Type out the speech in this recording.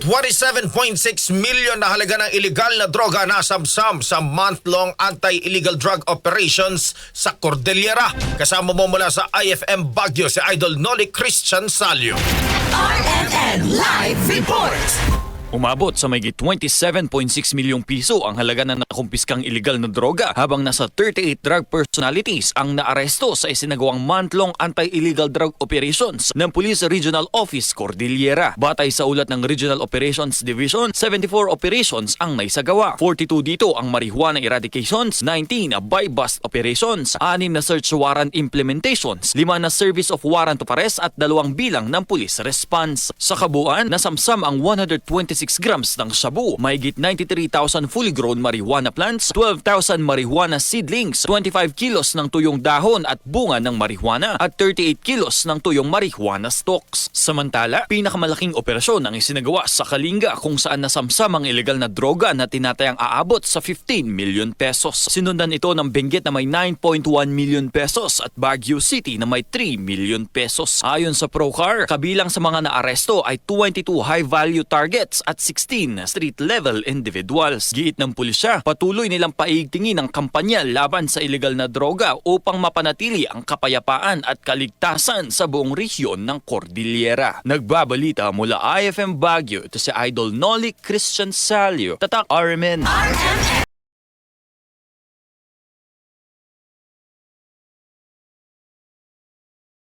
27.6 million na halaga ng illegal na droga na samsam sa month-long anti-illegal drug operations sa Cordillera. Kasama mo mula sa IFM Baguio si Idol Noli Christian Salio. RMN Live Report. Umabot sa may 27.6 milyong piso ang halaga ng nakumpiskang illegal na droga habang nasa 38 drug personalities ang naaresto sa isinagawang month-long anti-illegal drug operations ng Police Regional Office Cordillera. Batay sa ulat ng Regional Operations Division, 74 operations ang naisagawa. 42 dito ang marijuana eradications, 19 buy bust operations, 6 na search warrant implementations, 5 na service of warrant of arrest at dalawang bilang ng police response. Sa kabuuan, nasamsam ang 126 grams ng shabu, mahigit 93,000 fully grown marijuana plants, 12,000 marijuana seedlings, 25 kilos ng tuyong dahon at bunga ng marijuana at 38 kilos ng tuyong marijuana stalks. Samantala, pinakamalaking operasyon ang isinagawa sa Kalinga kung saan nasamsam ang ilegal na droga na tinatayang aabot sa 15 million pesos. Sinundan ito ng Benguet na may 9.1 million pesos at Baguio City na may 3 million pesos. Ayon sa Procar, kabilang sa mga naaresto ay 22 high-value targets at 16 street-level individuals. Giit ng pulisya, patuloy nilang paigtingin ang kampanya laban sa ilegal na droga upang mapanatili ang kapayapaan at kaligtasan sa buong rehiyon ng Cordillera. Nagbabalita mula IFM Baguio ito si Idol Noli Christian Salio. Tatak RMN. RMN